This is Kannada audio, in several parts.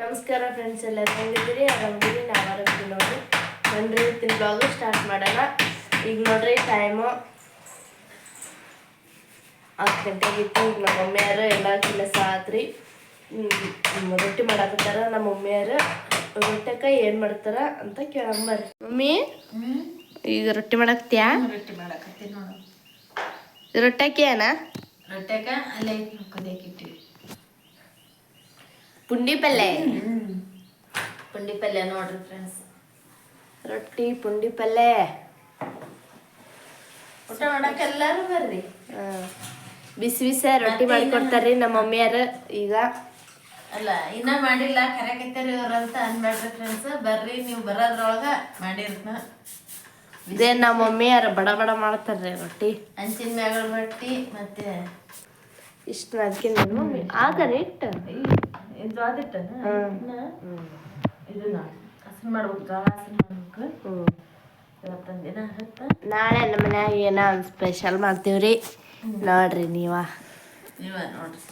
ನಮಸ್ಕಾರ ಫ್ರೆಂಡ್ಸ್ ಎಲ್ಲ ಹೆಂಗಿದ್ದೀರಿ? ಆರಾಮಿದ್ದೀರಿ ನಾವು ಆರಾಮಿದ್ದೀವಿ ನೋಡ್ರಿ. ಬನ್ರಿ ಇವತ್ತಿನ ಬ್ಲಾಗು ಸ್ಟಾರ್ಟ್ ಮಾಡೋಣ. ಈಗ ನೋಡ್ರಿ ಟೈಮು ಹತ್ತು ಗಂಟೆಗಿತ್ತು ಈಗ ನಮ್ಮ ಮಮ್ಮಿಯಾರು ಎಲ್ಲ ಕೆಲಸ ಆತ್ರಿ ರೊಟ್ಟಿ ಮಾಡಾಕತ್ತಾರ. ನಮ್ಮ ಮಮ್ಮಿಯರು ರೊಟ್ಟಕ್ಕ ಏನು ಮಾಡ್ತಾರ? ಅಂತ ಕೇಳಂಬರ್ರಿ ಮಮ್ಮಿ ಈಗ ರೊಟ್ಟಿ ಮಾಡಾಕ್ತ್ಯಾ ರೊಟ್ಟಿ ಮಾಡಾಕತ್ತೀನಿ ನೋಡು. ರೊಟ್ಟೆಕ್ಕೆ ಏನ ರೊಟ್ಯಾಗ ಅಲ್ಲೇ ಪುಂಡಿ ಪಲ್ಯ ಪುಂಡಿ ಪಲ್ಯ ನೋಡ್ರಿ ಫ್ರೆಂಡ್ಸ್ ರೊಟ್ಟಿ ಪುಂಡಿ ಪಲ್ಯ ಊಟ ಮಾಡಕ್ಕೆ ಎಲ್ಲರೂ ಬರ್ರಿ. ಬಿಸಿ ಬಿಸಿ ರೊಟ್ಟಿ ಮಾಡಿಕೊಡ್ತಾರ್ರಿ ನಮ್ಮ ಮಮ್ಮಿಯಾರು ಈಗ. ಅಲ್ಲ ಇನ್ನ ಮಾಡಿಲ್ಲ ಕರೆಕೈತಾರಿ ಅವ್ರ ಅಂತ ಅನ್ಬೇಡ್ರಿ ಫ್ರೆಂಡ್ಸ್ ಬರ್ರಿ ನೀವು ಬರೋದ್ರೊಳಗ ಮಾಡಿರ್ತ ಇದೇ ನಮ್ಮ ಮಮ್ಮಿಯರು ಬಡ ಬಡ ಮಾಡ್ತಾರ್ರಿ ರೊಟ್ಟಿ. ಹಂಚಿನ ಮ್ಯಾಗಳ ರೊಟ್ಟಿ ಮತ್ತೆ ಇಷ್ಟು ಅದಕ್ಕೆ ಮಮ್ಮಿ. ಆಗ ಇಟ್ಟು ಹ್ಮ್. ಇದನ್ನ ಹಸನ್ ಮಾಡ್ಬೇಕು ಜೋಳ ಹಸನ್ ಮಾಡ್ಬೇಕು. ಹ್ಞೂ ಇವತ್ತೊಂದ್ ದಿನ ಹತ್ತ ನಾಳೆ ನಮ್ಮ ಮನ್ಯಾಗ ಏನೋ ಒಂದು ಸ್ಪೆಷಲ್ ಮಾಡ್ತೀವ್ರಿ ನೋಡ್ರಿ ನೀವ. ನೀವ ನೋಡ್ರಿ.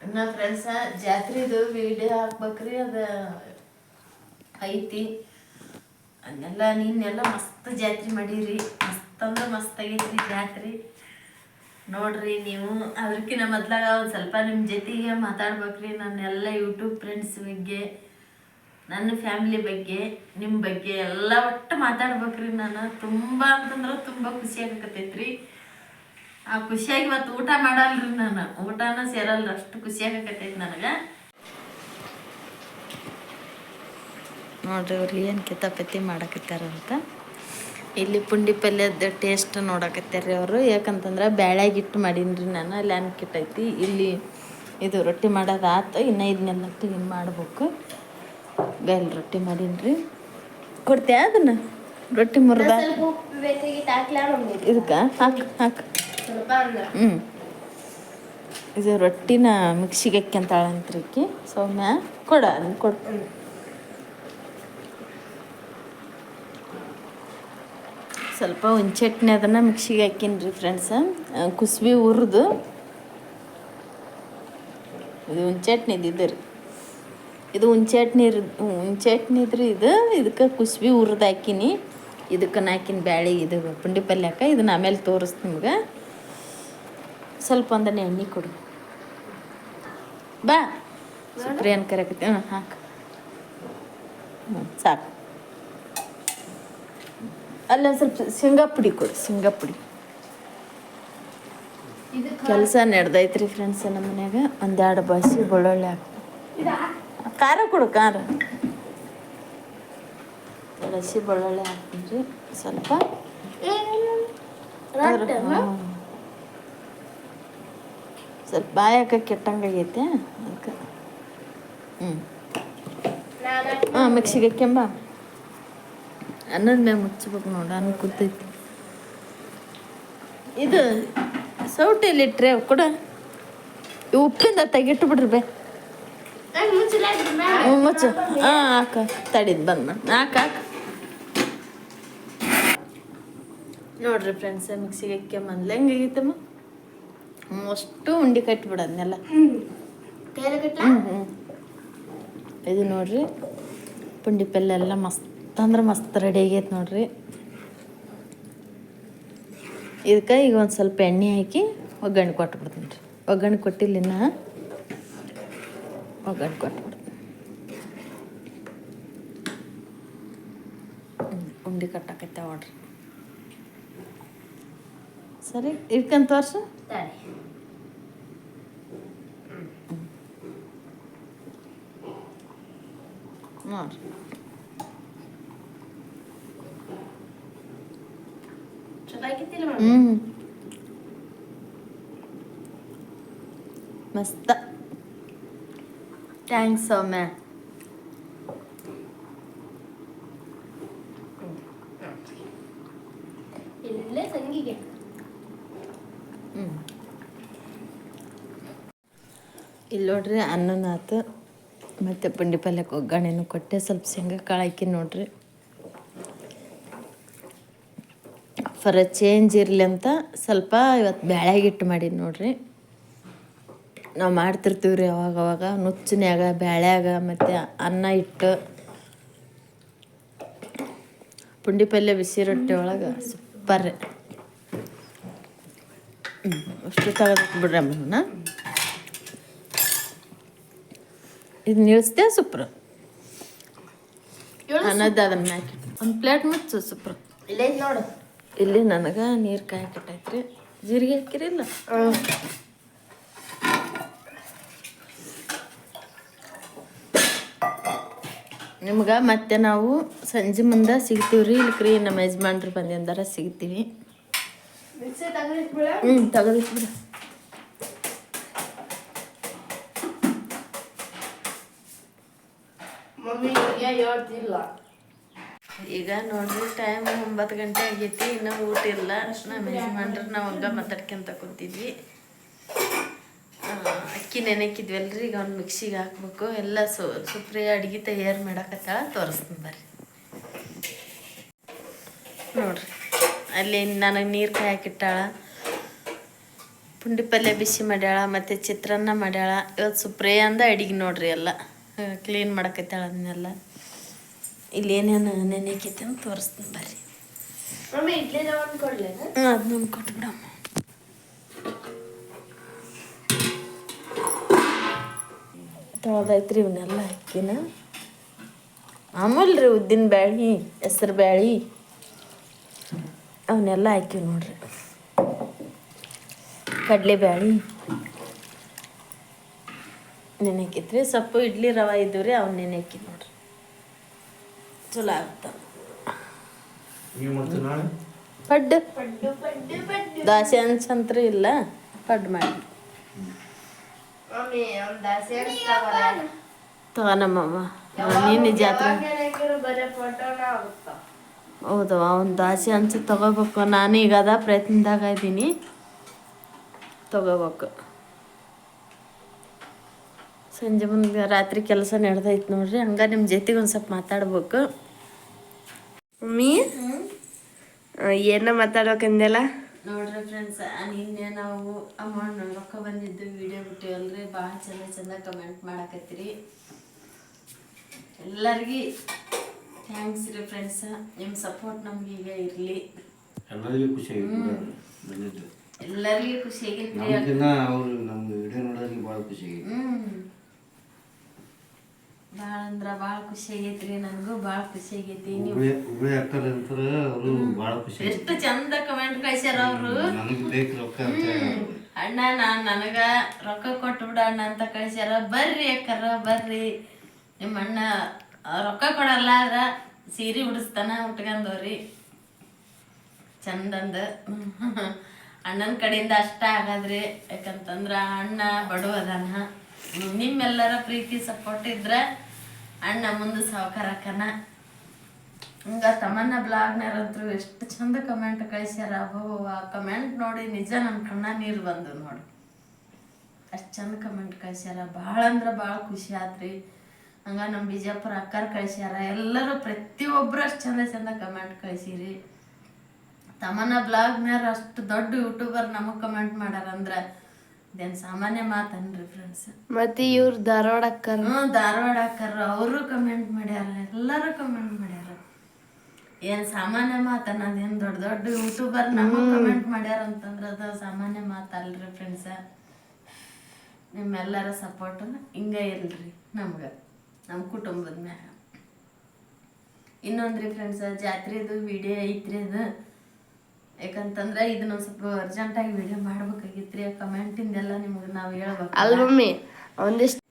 ಇನ್ನ ಫ್ರೆಂಡ್ಸ ಜಾತ್ರೆದು ವಿಡಿಯೋ ಹಾಕ್ಬೇಕ್ರಿ ಅದ ಐತಿ. ಅದನ್ನೆಲ್ಲ ನೀನೆಲ್ಲ ಮಸ್ತ್ ಜಾತ್ರೆ ಮಾಡೀರಿ. ಮಸ್ತ್ ಅಂದ್ರೆ ಮಸ್ತ್ ಆಗೈತ್ರಿ ಜಾತ್ರೆ. ನೋಡ್ರಿ ನೀವು, ಅದಕ್ಕಿಂತ ಮೊದ್ಲಾಗ ಒಂದು ಸ್ವಲ್ಪ ನಿಮ್ಮ ಜೊತೆಗೆ ಮಾತಾಡ್ಬೇಕ್ರಿ. ನನ್ನೆಲ್ಲ ಯೂಟ್ಯೂಬ್ ಫ್ರೆಂಡ್ಸ್ ಬಗ್ಗೆ, ನನ್ನ ಫ್ಯಾಮಿಲಿ ಬಗ್ಗೆ ನಿಮ್ಮ ಬಗ್ಗೆ ಎಲ್ಲ ಒಟ್ಟು ಮಾತಾಡ್ಬೇಕ್ರಿ ನಾನು. ತುಂಬ ಅಂತಂದ್ರೆ ತುಂಬ ಖುಷಿ ಆಗಕತ್ತೈತ್ರಿ. ಆ ಖುಷಿಯಾಗಿ ಇವತ್ತು ಊಟ ಮಾಡಲ್ರಿ ನಾನು. ಊಟನ ಸೇರಲ್ಲ ಅಷ್ಟು ಖುಷಿ ಆಗಕತ್ತೈತಿ ನನಗೆ. ನೋಡ್ರಿ ಅವ್ರಿಗೆ ಏನು ಕಿತಾಪತಿ ಮಾಡಕತ್ತಾರಂತ. ಇಲ್ಲಿ ಪುಂಡಿ ಪಲ್ಯದ ಟೇಸ್ಟ್ ನೋಡಕತ್ತಾರ್ರಿ ಅವರು. ಯಾಕಂತಂದ್ರೆ ಬ್ಯಾಳ್ಯಾಗಿಟ್ಟು ಮಾಡೀನಿ ನಾನು ಅಲ್ಲಿ ಅನ್ಕಿಟ್ಟೈತಿ ಇಲ್ಲಿ ಇದು ರೊಟ್ಟಿ ಮಾಡೋದು ಆತು ಇನ್ನು ಇದನ್ನೆಲ್ಲ ಕ್ಲೀನ್ ಮಾಡ್ಬೇಕು. ಬೇಲ್ ರೊಟ್ಟಿ ಮಾಡೀನಿ ರೀ ಕೊಡ್ತೀಯ ಅದನ್ನ? ರೊಟ್ಟಿ ಮುರಿದ? ಇದಕ್ಕೆ? ಹಾಕು ಹಾಕು. ಹ್ಞೂ ಇದು ರೊಟ್ಟಿನ ಮಿಕ್ಸಿಗೆ ಹಾಕ್ಯಂತಾಳಂತ್ರಿಕಿ ಸೌಮ್ಯ ಕೊಡ ಅದನ್ನ ಕೊಡು ಸ್ವಲ್ಪ ಹುಂಚೆಟ್ನಿ ಅದನ್ನು ಮಿಕ್ಸಿಗೆ ಹಾಕೀನಿ ರೀ ಫ್ರೆಂಡ್ಸ ಕುಸ್ಬಿ ಹುರಿದು ಇದು ಹುಂಚೆಟ್ನಿದು ಇದು ರೀ. ಇದು ಹುಂಚೆಟ್ನಿ ಇದ್ರಿ ಇದು, ಇದಕ್ಕೆ ಕುಸ್ಬಿ ಹುರಿದು ಹಾಕಿನಿ. ಇದಕ್ಕೆ ಹಾಕಿನ ಬ್ಯಾಳಿ, ಇದು ಪುಂಡಿ ಪಲ್ಯಕ್ಕೆ ಇದನ್ನ ಆಮೇಲೆ ತೋರಿಸ್ತೀನಿ ನಿಮ್ಗೆ. ಸ್ವಲ್ಪ ಒಂದನೇ ಎಣ್ಣೆ ಕೊಡು. ಬಾ. ಸುಪ್ರಿಯನ್ ಕರೆಕತ್ತಿ ಹ್ಞೂ ಹಾಕು. ಹ್ಞೂ ಸಾಕು. ಅಲ್ಲೊಂದು ಸ್ವಲ್ಪ ಶೇಂಗಾ ಪುಡಿ ಕೊಡಿ ಶೇಂಗಾ ಪುಡಿ ಕೆಲಸ ನಡೆದೈತ್ರಿ ಫ್ರೆಂಡ್ಸ್ ನಮ್ಮ ಮನ್ಯಾಗ. ಒಂದೆರಡು ಬಸಿ ಬೆಳ್ಳುಳ್ಳಿ ಹಾಕು. ಖಾರ ಕೊಡು ಖಾರ. ಬಸಿ ಹಸಿ ಬೆಳ್ಳುಳ್ಳಿ ಹಾಕ್ತೀನಿ ರೀ ಸ್ವಲ್ಪ. ಸ್ವಲ್ಪ ಬಾಯಾಕ ಕೆಟ್ಟಂಗಾಗೈತೆ ಅದಕ್ಕೆ. ಹ್ಞೂ ಹಾಂ ಮಿಕ್ಸಿಗೆ ಹಾಕ್ಯಂಬ. ಅನ್ನದ ಮ್ಯಾಗ ಮುಚ್ಚಬೇಕು ನೋಡ ಅನ್ನ ಕೂತೈತಿ ಇದು ಸೌಟೆಯಲ್ಲಿ ಇಟ್ರೆ ಕೊಡ. ಉಪ್ಪಿಂದ ತೆಗಿಟ್ಟು ಬಿಡ್ರಿ ಬೇ. ಮುಚ್ಚು. ಹಾಂ ಹಾಕ ತಡಿದ್ ಬಂದ್ ಮಾಡಿ. ಹಾಕ ಹಾಕ. ನೋಡ್ರಿ ಫ್ರೆಂಡ್ಸ್ ಮಿಕ್ಸಿಗೆ ಹಾಕ್ಯಂಬಂದ್ಲ ಹೆಂಗಾಗೈತಮ್ಮ ಹ್ಞೂ ಅಷ್ಟು ಉಂಡಿ ಕಟ್ಬಿಡು ಅದನ್ನೆಲ್ಲ. ಕೈಲ ಕಟ್ಲ ಹ್ಞೂ ಹ್ಞೂ ಇದು ನೋಡ್ರಿ ಪುಂಡಿ ಪಲ್ಯ ಎಲ್ಲ ಮಸ್ತ್ ಅಂದ್ರೆ ಮಸ್ತ್ ರೆಡಿ ಆಗೈತೆ ನೋಡ್ರಿ. ಇದಕ್ಕೆ ಈಗ ಒಂದು ಸ್ವಲ್ಪ ಎಣ್ಣೆ ಹಾಕಿ ಒಗ್ಗರಣೆ ಕೊಟ್ಬಿಡ್ತೀನಿ ರೀ. ಒಗ್ಗರಣೆ ಕೊಟ್ಟಿಲ್ಲ ಇನ್ನ ಒಗ್ಗರಣೆ ಕೊಟ್ಬಿಡ್ತೀನಿ. ಉಂಡಿ ಕಟ್ಟಾಕತ್ತೆ ನೋಡ್ರಿ. ಸರಿ ಇಟ್ಕೊಂತ ವರ್ಷ? ನೋಡ್ರಿ. ಚಲೋ ಆಗಿತ್ತಿಲ್ಲ ಮಮ್ಮಿ ಹ್ಞೂ ಮಸ್ತ ಥ್ಯಾಂಕ್ಸ್ ಸೌಮ್ಯ ಇಲ್ಲೇ ಸಂಗಿಗೆ ಹ್ಞೂ ಇಲ್ಲಿ ನೋಡ್ರಿ ಅನ್ನನ ಆತು ಮತ್ತು ಪುಂಡಿ ಪಲ್ಯಕ್ಕೆ ಒಗ್ಗರಣೆನೂ ಕೊಟ್ಟೆ ಸ್ವಲ್ಪ ಶೇಂಗಾ ಕಾಳು ಹಾಕಿ ನೋಡ್ರಿ ಫರ ಚೇಂಜ್ ಇರಲಿ ಅಂತ ಸ್ವಲ್ಪ ಇವತ್ತು ಬ್ಯಾಳ್ಯಾಗಿಟ್ಟು ಮಾಡೀನಿ ನೋಡ್ರಿ. ನಾವು ಮಾಡ್ತಿರ್ತೀವಿ ರೀ ಅವಾಗ ಅವಾಗ. ನುಚ್ಚಿನ್ಯಾಗ ಬ್ಯಾಳ್ಯಾಗ ಮತ್ತು ಅನ್ನ ಇಟ್ಟು ಪುಂಡಿ ಪಲ್ಯ ಬಿಸಿ ರೊಟ್ಟಿ ಒಳಗೆ ಸೂಪರ್. ರೀ ಹ್ಞೂ ಅಷ್ಟು ಬಿಡ್ರಿ ಅಮ್ಮನ ಇದು ನಿಲ್ಸ್ದೆ ಸೂಪ್ರ. ಅನ್ನದ ಅದನ್ನ ಹಾಕಿ ಒಂದು ಪ್ಲೇಟ್ ಮುಚ್ಚು ಸೂಪ್ರ. ಇಲ್ಲೇ ನೋಡು. ಇಲ್ಲಿ ನನಗೆ ನೀರು ಕಾಯಕಟ್ಟೈತ್ರಿ ಜೀರಿಗೆ ಹಾಕಿರಿಲ್ಲ? ನಿಮ್ಗೆ ಮತ್ತೆ ನಾವು ಸಂಜೆ ಮುಂದೆ ಸಿಗ್ತೀವಿ ರೀ ಇಲ್ಕ್ರಿ ನಮ್ಮ ಯಜಮಾನ್ರು ಬಂದಿಂದಾರ ಸಿಗ್ತೀವಿ. ಹ್ಞೂ ತಗೋದಿಟ್ಬಿಡ. ಮಮ್ಮಿ ಹೇಳ್ತಿಲ್ಲ. ಈಗ ನೋಡ್ರಿ ಟೈಮ್ ಒಂಬತ್ತು ಗಂಟೆ ಆಗೈತಿ, ಇನ್ನೂ ಊಟ ಇಲ್ಲ. ನಮ್ಮ ಯಜಮಾನ್ರು ನಾವು ಹಂಗ ಮಾತಾಡ್ಕೊಂತ ಕೂತಿದ್ವಿ. ಅಕ್ಕಿ ನೆನಕಿದ್ವಲ್ರಿ, ಈಗ ಅವ್ನು ಮಿಕ್ಸಿಗೆ ಹಾಕ್ಬೇಕು. ಎಲ್ಲ ಸು, ಸುಪ್ರಿ ಅಡ್ಗೆ ತಯಾರು ಮಾಡಾಕತ್ತಾಳ, ತೋರಿಸ್ತೀನಿ ಬರ್ರಿ. ನೋಡ್ರಿ, ಅಲ್ಲಿ ನನಗೆ ನೀರು ಕಾಯಕ್ಕಿಟ್ಟಾಳ ಪುಂಡಿ ಪಲ್ಯ ಬಿಸಿ ಮಾಡ್ಯಾಳ, ಮತ್ತು ಚಿತ್ರಾನ್ನ ಮಾಡ್ಯಾಳ. ಇವತ್ತು ಸುಪ್ರಿಯಾ ಅಂದ ಅಡಿಗೆ ನೋಡ್ರಿ ಎಲ್ಲ. ಕ್ಲೀನ್ ಮಾಡಕತ್ತಾಳ ಅದನ್ನೆಲ್ಲ. ಇಲ್ಲಿ ಏನೇನು ನೆನೆಕೈತೆ ಅಂತ ತೋರಿಸ್ತೀನಿ ಬರ್ರಿ. ಮಮ್ಮಿ ಇಡ್ಲಿ ರವೆ ಕೊಡ್ಲೇನ? ಹ್ಞೂ ಅದು ನಮ್ಗೆ ಕೊಟ್ಬಿಡಮ್ಮ ತೊಳ್ದೈತ್ರಿ ಇವನ್ನೆಲ್ಲ ಹಾಕಿನ ಮಾಮೂಲು ರೀ ಉದ್ದಿನ ಬ್ಯಾಳಿ ಹೆಸ್ರು ಬ್ಯಾಳಿ. ಅವನ್ನೆಲ್ಲ ಹಾಕಿವಿ ನೋಡ್ರಿ. ಕಡಲೆ ಬ್ಯಾಳಿ. ನೆನೆಕಿತ್ರಿ ಸೊಪ್ಪು ಇಡ್ಲಿ ರವೆ ಇದ್ದು ರೀ ಅವ್ನು ನೆನೆ ನೋಡ್ರಿ. ಚಲೋ ಆಗ್ತಾವ ಪಡ್ಡು. ಪಡ್ಡು ಪಡ್ಡು ಪಡ್ಡು. ದಾಸೆ ಇಲ್ಲ ಪಡ್ ಮಾಡಿ. ಮಮ್ಮಿ ಒಂದ್ ದಾಸೆ ಅನ್ಸ್ತಾವಲ್ಲ. ತಗೋನಮ್ಮವ್ವ ನೀನು ಜಾತ್ರೆ ಬರೀ ಫೋಟೋನ ಆಗುತ್ತ ಹೌದವ ಒಂದು ದಾಸಿ ಅನ್ಸಿ ತಗೋಬೇಕು. ನಾನು ಈಗ ಅದ ಪ್ರಯತ್ನದಾಗ ಇದ್ದೀನಿ. ತಗೋಬೇಕು. ಸಂಜೆ ಮುಂದೆ ರಾತ್ರಿ ಕೆಲಸ ನಡೆದೈತೆ ನೋಡ್ರಿ ಹಂಗ ನಿಮ್ಮ ಜೊತೆಗೆ ಒಂದು ಸ್ವಲ್ಪ ಮಾತಾಡ್ಬೇಕು. ಮಮ್ಮಿ? ಏನ ಮಾತಾಡ್ಬೇಕಂದೆಲ್ಲ ನೋಡ್ರಿ ಫ್ರೆಂಡ್ಸ್ ನಿನ್ನೆ ನಾವು ಅಮೌಂಟ್ ರೊಕ್ಕ ಬಂದಿದ್ದು ವಿಡಿಯೋ ಬಿಟ್ಟಿವಲ್ರಿ ಭಾಳ ಚಂದ ಚಂದ ಕಮೆಂಟ್ ಮಾಡಕತ್ತೀರಿ. ಎಲ್ಲರಿಗೂ ಥ್ಯಾಂಕ್ಸ್ ರೀ ಫ್ರೆಂಡ್ಸ್ ನಿಮ್ಮ ಸಪೋರ್ಟ್ ನಮ್ಗೆ ಈಗ ಇರಲಿ. ಎಲ್ಲರಿಗೂ ಖುಷಿ ಆಗಿತ್ತು ಎಲ್ಲರಿಗೂ ಖುಷಿ ಆಗಿ ನಮ್ಗಿನ್ನ ಅವ್ರು ನಮ್ಮ ವಿಡಿಯೋ ನೋಡೋರಿಗೆ ಭಾಳ ಖುಷಿ ಆಗಿತ್ತು ಭಾಳ ಅಂದ್ರ ಭಾಳ ಖುಷಿ ಆಗೈತ್ರಿ ನನಗೂ ಭಾಳ ಖುಷಿ ಆಗೈತಿ. ನೀವು ಹುಬ್ಳಿ ಹುಬ್ಳಿ ಆಗ್ತಾರೆ ಅಂತಾರೆ ಅವರು ಭಾಳ ಖುಷಿ ಎಷ್ಟು ಚಂದ ಕಮೆಂಟ್ ಕಳ್ಸ್ಯಾರ ಅವರು. ನನಗೆ ಬೇಕು ರೊಕ್ಕ ಅಂತ. ಅಣ್ಣ ನಾನ್ ನನಗ ರೊಕ್ಕ ಕೊಟ್ಬಿಡ ಅಣ್ಣ ಅಂತ ಕಳ್ಸ್ಯಾರ. ಬರ್ರಿ ಅಕ್ಕರ ಬರ್ರಿ. ನಿಮ್ಮ ಅಣ್ಣ ರೊಕ್ಕ ಕೊಡಲ್ಲ ಆದ್ರ ಸೀರೆ ಉಡಿಸ್ತಾನ ಉಟ್ಕೊಂಡವ್ರಿ ಚಂದಂದ. ಅಣ್ಣನ ಕಡೆಯಿಂದ ಅಷ್ಟ ಆಗದ್ರಿ. ಯಾಕಂತಂದ್ರ ಅಣ್ಣ ಬಡವ ಅದಾನ ನಿಮ್ಮೆಲ್ಲರ ಪ್ರೀತಿ ಸಪೋರ್ಟ್ ಇದ್ರ ಅಣ್ಣ ಮುಂದೆ ಸಾವುಕಾರಕ್ಕನ ಹಿಂಗ ತಮ್ಮನ್ನ ಬ್ಲಾಗ್ನಾರಂತೂ ಎಷ್ಟು ಚಂದ ಕಮೆಂಟ್ ಕಳಿಸ್ಯಾರ. ಅಬ್ಬೋ ಆ ಕಮೆಂಟ್ ನೋಡಿ ನಿಜ ನನ್ನ ಕಣ್ಣ ನೀರು ಬಂದು ನೋಡಿ. ಅಷ್ಟು ಚಂದ ಕಮೆಂಟ್ ಕಳಿಸ್ಯಾರ. ಭಾಳ ಅಂದ್ರೆ ಭಾಳ ಖುಷಿ ಆತ್ರಿ. ಹಂಗ ನಮ್ಮ ಬಿಜಾಪುರ ಅಕ್ಕಾರ ಕಳಿಸ್ಯಾರ. ಎಲ್ಲರೂ ಪ್ರತಿಯೊಬ್ಬರು ಅಷ್ಟು ಚಂದ ಚಂದ ಕಮೆಂಟ್ ಕಳಿಸಿರಿ. ತಮನ್ನ ಬ್ಲಾಗ್ನಾರ ಅಷ್ಟು ದೊಡ್ಡ ಯೂಟ್ಯೂಬರ್ ನಮಗೆ ಕಮೆಂಟ್ ಮಾಡ್ಯಾರ ಅಂದ್ರೆ ಇದೇನು ಸಾಮಾನ್ಯ ಮಾತನ್ರಿ ಫ್ರೆಂಡ್ಸ್ ಮತ್ತೆ ಇವ್ರು ಧಾರವಾಡ ಅಕ್ಕರ್? ಹ್ಞೂ ಧಾರವಾಡ ಅಕ್ಕಾರ. ಅವರು ಕಮೆಂಟ್ ಮಾಡ್ಯಾರ ಎಲ್ಲರೂ ಕಮೆಂಟ್ ಮಾಡ್ಯಾರ. ಏನ್ ಸಾಮಾನ್ಯ ಮಾತ ಅದೇನ್ ದೊಡ್ಡ ದೊಡ್ಡ ಯೂಟ್ಯೂಬರ್ ನಮ್ಮ ಕಮೆಂಟ್ ಮಾಡ್ಯಾರ ಅಂತಂದ್ರ ಅದು ಸಾಮಾನ್ಯ ಮಾತಲ್ರಿ ಫ್ರೆಂಡ್ಸ ನಿಮ್ಮೆಲ್ಲರ ಸಪೋರ್ಟ್ ಹಿಂಗ ಇಲ್ರಿ ನಮ್ಗ ನಮ್ಮ ಕುಟುಂಬದ ಮ್ಯಾಗ. ಇನ್ನೊಂದ್ರಿ ಫ್ರೆಂಡ್ಸ್ ಜಾತ್ರೆದು ವಿಡಿಯೋ ಐತ್ರಿ ಅದು. ಯಾಕಂತಂದ್ರ ಇದನ್ನ ಸ್ವಲ್ಪ ಸ್ವಲ್ಪ ಅರ್ಜೆಂಟಾಗಿ ವಿಡಿಯೋ ಮಾಡ್ಬೇಕಾಗಿತ್ರಿ ಕಮೆಂಟಿಂದೆಲ್ಲ ನಿಮ್ಗೆ ನಾವು ಹೇಳ್ಬೇಕು ಅಲ್ ಮಮ್ಮಿ ಒಂದಿಷ್ಟು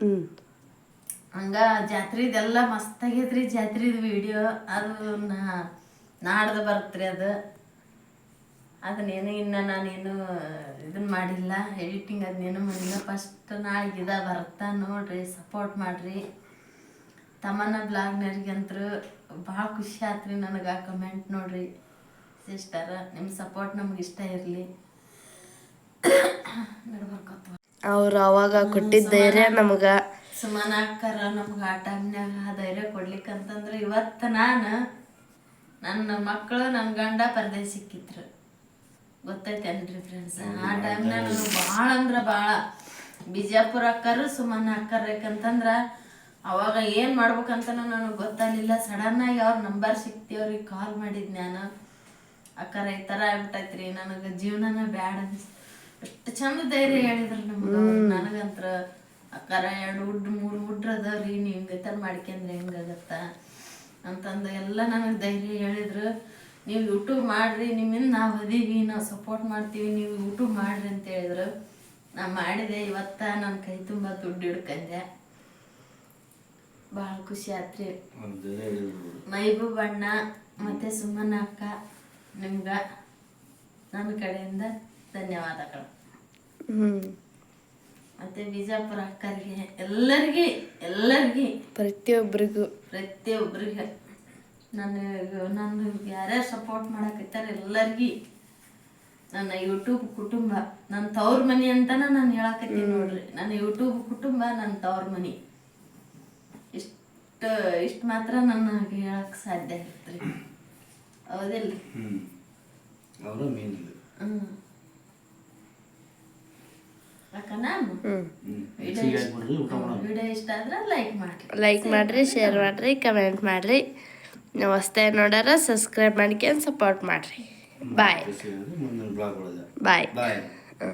ಹ್ಮ್. ಹಂಗ ಜಾತ್ರೆದೆಲ್ಲ ಮಸ್ತ್ ಆಗೈತ್ರಿ ಜಾತ್ರೆದು ವಿಡಿಯೋ ಅದು ನಾಡ್ದು ಬರ್ತರಿ ಅದು. ಅದನ್ನೇನು ಇನ್ನು ನಾನೇನು ಇದನ್ನ ಮಾಡಿಲ್ಲ ಎಡಿಟಿಂಗ್ ಅದನ್ನೇನು ಮಾಡಿಲ್ಲ. ಫಸ್ಟ್ ನಾಳೆಗೆ ಇದ ಬರ್ತಾ ನೋಡ್ರಿ ಸಪೋರ್ಟ್ ಮಾಡ್ರಿ. ತಮ್ಮನ ಬ್ಲಾಗ್ನವ್ರಿಗಂತೂ ಭಾಳ ಖುಷಿ ಆತ್ರಿ ನನಗೆ ಕಮೆಂಟ್ ನೋಡ್ರಿ. ಸಿಸ್ಟರ್ ನಿಮ್ಮ ಸಪೋರ್ಟ್ ನಮ್ಗೆ ಇಷ್ಟ ಇರಲಿ. ಅವ್ರು ಅವಾಗ ಕೊಟ್ಟಿದ್ದ ಧೈರ್ಯ ನಮಗ. ಸುಮಾನ ಅಕ್ಕಾರ ನಮ್ಗೆ ಆ ಟೈಮ್ನಾಗ ಧೈರ್ಯ ಕೊಡ್ಲಿಕ್ಕಂತಂದ್ರೆ ಇವತ್ತು ನಾನು ನನ್ನ ಮಕ್ಕಳು ನನ್ನ ಗಂಡ ಪರದೇಶ ಸಿಕ್ಕಿದ್ರು. ಗೊತ್ತೈತೇನ್ರಿ ಫ್ರೆಂಡ್ಸ್ ಆ ಟೈಮ್ನಾಗ ನನಗೆ ಭಾಳ ಅಂದ್ರೆ ಭಾಳ ಬಿಜಾಪುರ ಅಕ್ಕರು ಸುಮನ ಅಕ್ಕಾರ ಯಾಕಂತಂದ್ರೆ ಅವಾಗ ಏನು ಮಾಡ್ಬೇಕಂತ ನನಗೆ ಗೊತ್ತಾಗಲಿಲ್ಲ. ಸಡನ್ನಾಗಿ ಆಗಿ ಅವ್ರ ನಂಬರ್ ಸಿಕ್ತಿ ಅವ್ರಿಗೆ ಕಾಲ್ ಮಾಡಿದ್ ನಾನು. ಅಕ್ಕರ ಈ ಥರ ಆಗ್ಬಿಟ್ಟೈತ್ರಿ ನನಗೆ ಜೀವನನ ಬ್ಯಾಡ ಅನಿಸ್ತು ಎಷ್ಟು ಚಂದ ಧೈರ್ಯ ಹೇಳಿದ್ರು ನಮ್ಗ ನನಗಂತ್ರ ಅಕ್ಕರ ಎರಡು ಉಡ್ ಮೂರು ಉಡ್ರ ಅದಾವ್ರಿ ನೀವು ಹಿಂಗೆ ಥರ ಮಾಡ್ಕೊಂಡ್ರೆ ಹೆಂಗಾಗತ್ತ ಅಂತಂದು ಎಲ್ಲ ನನಗೆ ಧೈರ್ಯ ಹೇಳಿದ್ರು. ನೀವು ಯೂಟ್ಯೂಬ್ ಮಾಡ್ರಿ ನಿಮ್ಮಿಂದ ನಾವು ಅದೀವಿ ನಾವು ಸಪೋರ್ಟ್ ಮಾಡ್ತೀವಿ ನೀವು ಯೂಟ್ಯೂಬ್ ಮಾಡ್ರಿ ಅಂತ ಹೇಳಿದ್ರು. ನಾ ಮಾಡಿದೆ ಇವತ್ತ ನನ್ನ ಕೈ ತುಂಬ ದುಡ್ಡು ಹಿಡ್ಕಂಡೆ ಭಾಳ ಖುಷಿ ಆತ್ರಿ. ಮೈಬು ಬಣ್ಣ ಮತ್ತೆ ಸುಮ್ಮನ ಅಕ್ಕ. ನಿಮ್ಗ ನನ್ನ ಕಡೆಯಿಂದ ಧನ್ಯವಾದಗಳು. ಮತ್ತೆ ಬಿಜಾಪುರ ಅಕ್ಕರಿಗೆ ಎಲ್ಲರಿಗೆ ಎಲ್ಲರಿಗೆ ಪ್ರತಿಯೊಬ್ಬರಿಗೂ ಪ್ರತಿಯೊಬ್ಬರಿಗೆ ನನಗೆ ನನ್ನ ಯಾರ್ಯಾರು ಸಪೋರ್ಟ್ ಮಾಡಕತ್ತಾರೆ ಎಲ್ಲರಿಗೆ ನನ್ನ ಯೂಟ್ಯೂಬ್ ಕುಟುಂಬ ನನ್ನ ತವ್ರ ಮನೆ ಅಂತಾನ ನಾನು ಹೇಳಕತ್ತೀನಿ ನೋಡ್ರಿ. ನನ್ನ ಯೂಟ್ಯೂಬ್ ಕುಟುಂಬ ನನ್ನ ತವ್ರ ಮನಿ. ಇಷ್ಟು ಇಷ್ಟು ಮಾತ್ರ ನನಗೆ ಹೇಳಕ್ಕೆ ಸಾಧ್ಯ ಆಗತ್ರಿ ಹೌದಿಲ್ರಿ ಹ್ಞೂ ಅವರ ಮೇನ್ ಇದು. ಹ್ಞೂ ವಿಡಿಯೋ ಇಷ್ಟ ಆದ್ರೆ ಲೈಕ್ ಮಾಡಿ ಲೈಕ್ ಮಾಡಿರಿ ಶೇರ್ ಮಾಡ್ರಿ ಕಮೆಂಟ್ ಮಾಡ್ರಿ. ನೀವು ನೋಡಾರ ಸಬ್ಸ್ಕ್ರೈಬ್ ಮಾಡ್ಕೊಂಡು ಸಪೋರ್ಟ್ ಮಾಡ್ರಿ. ಬಾಯ್ ಮುಂದಿನ ಬ್ಲಾಗ್ ಒಳಗೆ. ಬಾಯ್ ಬಾಯ್ ಹ್ಞೂ